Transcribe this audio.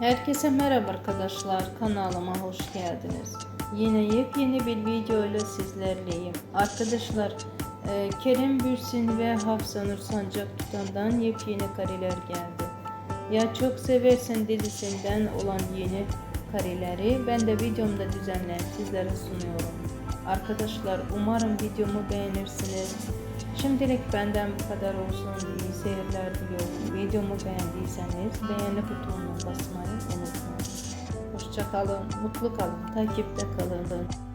Herkese merhaba arkadaşlar. Kanalıma hoş geldiniz. Yine yepyeni bir video ile sizlerleyim. Arkadaşlar e, Kerem Bürsin ve Hafsa Nur Sancak Tutan'dan yepyeni kareler geldi. Ya çok seversen dizisinden olan yeni kareleri ben de videomda düzenleyip sizlere sunuyorum. Arkadaşlar umarım videomu beğenirsiniz. Şimdilik benden bu kadar olsun. İyi seyirler diliyorum. Videomu beğendiyseniz beğeni butonuna basmayı unutmayın. Hoşçakalın, mutlu kalın, takipte kalın.